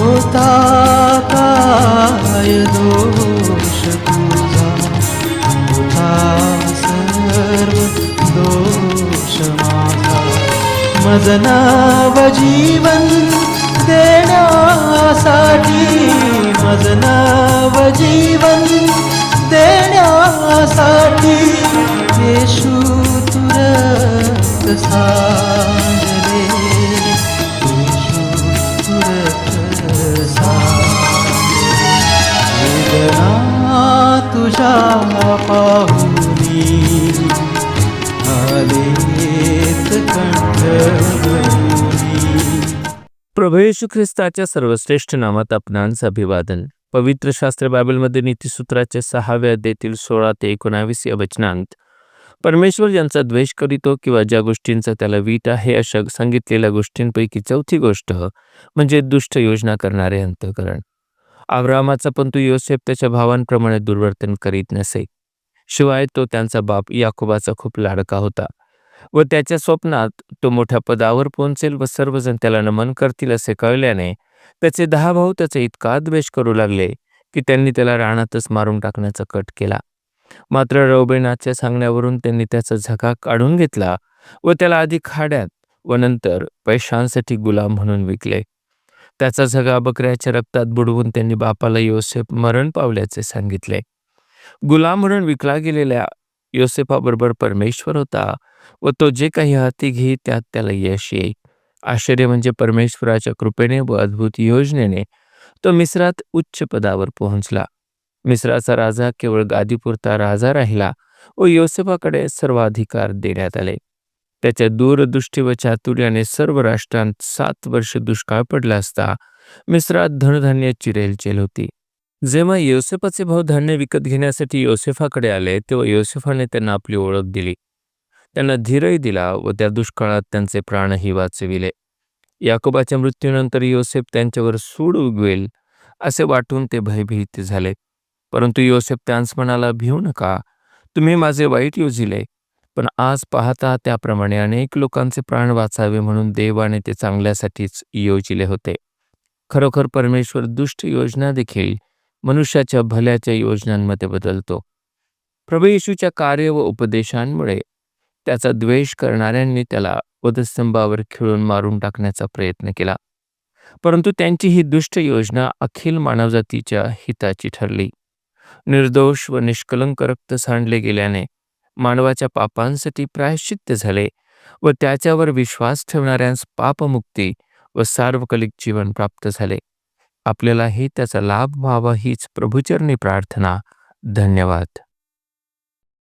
होता काय दोष तुझा? होता सर्व दोष माझा। मज जीवन देण्यासाठी मज जीवन देण्यासाठी येशू तुरत सा तुझ्या पाहुनी आलेत कंठ प्रभू येशू ख्रिस्ताच्या सर्वश्रेष्ठ नामात आपणांचं अभिवादन. पवित्र शास्त्र बायबलमध्ये नीतिसूत्राच्या सहाव्या अध्यातील सोळा ते एकोणावीस या वचनांत. परमेश्वर यांचा द्वेष करीतो किंवा ज्या गोष्टींचा त्याला वीट आहे अशा सांगितलेल्या गोष्टींपैकी चौथी गोष्ट म्हणजे दुष्ट योजना करणारे अंतकरण. आव्रामाचा पण तो योसेफ त्याच्या भावांप्रमाणे दुर्वर्तन करीत नसे. शिवाय तो त्यांचा बाप याकोबाचा खूप लाडका होता व त्याच्या स्वप्नात तो मोठ्या पदावर पोहोचेल व सर्वजण त्याला नमन करतील असे कळल्याने त्याचे दहा भाऊ त्याचा इतका द्वेष करू लागले की त्यांनी त्याला रानातच मारून टाकण्याचा कट केला. मात्र रौबेनाच्या सांगण्यावरून त्यांनी त्याचा झका काढून घेतला व त्याला आधी खाड्यात व नंतर पैशांसाठी गुलाम म्हणून विकले. त्याचा झगा बकऱ्याच्या रक्तात बुडवून त्यांनी बापाला योसेफ मरण पावल्याचे सांगितले. गुलाम म्हणून विकला गेलेल्या योसेफाबरोबर परमेश्वर होता व तो जे काही हाती घेई त्यात त्याला यश येई आश्चर्य म्हणजे परमेश्वराच्या कृपेने व अद्भुत योजनेने तो मिस्रात उच्च पदावर पोहोचला. मिस्राचा राजा केवळ गादीपुरता राजा राहिला व योसेफाकडे सर्वाधिकार देण्यात आले. त्याच्या दूरदृष्टी व चातुर्याने सर्व राष्ट्रांत सात वर्ष दुष्काळ पडला असता मिस्रात धनधान्य चिरेलचेल होती. जेव्हा योसेफाचे भाऊ धान्य विकत घेण्यासाठी योसेफाकडे आले तेव्हा योसेफाने त्यांना आपली ओळख दिली. त्यांना धीरही दिला व त्या दुष्काळात त्यांचे प्राणही वाचविले. याकोबाच्या मृत्यूनंतर योसेफ त्यांच्यावर सूड उगवेल असे वाटून ते भयभीत झाले. परंतु योसेफ त्यांस म्हणाला भिवू नका. तुम्ही माझे वाईट योजिले. पण आज पाहता त्याप्रमाणे अनेक लोकांचे प्राण वाचावे म्हणून देवाने ते चांगल्यासाठीच योजिले होते. खरोखर परमेश्वर दुष्ट योजना देखील मनुष्याच्या भल्याच्या योजनांमध्ये बदलतो. प्रभू येशूच्या कार्य व उपदेशांमुळे त्याचा द्वेष करणाऱ्यांनी त्याला वधस्तंभावर खिळून मारून टाकण्याचा प्रयत्न केला. परंतु त्यांची ही दुष्ट योजना अखिल मानवजातीच्या हिताची ठरली. निर्दोष व निष्कलंक रक्त सांडले गेल्याने मानवाच्या पापांसाठी प्रायश्चित्त झाले व त्याच्यावर विश्वास ठेवणाऱ्यांस पापमुक्ती व सार्वकालिक जीवन प्राप्त झाले. आपल्यालाही त्याचा लाभ व्हावा हीच प्रभुचरणी प्रार्थना. धन्यवाद.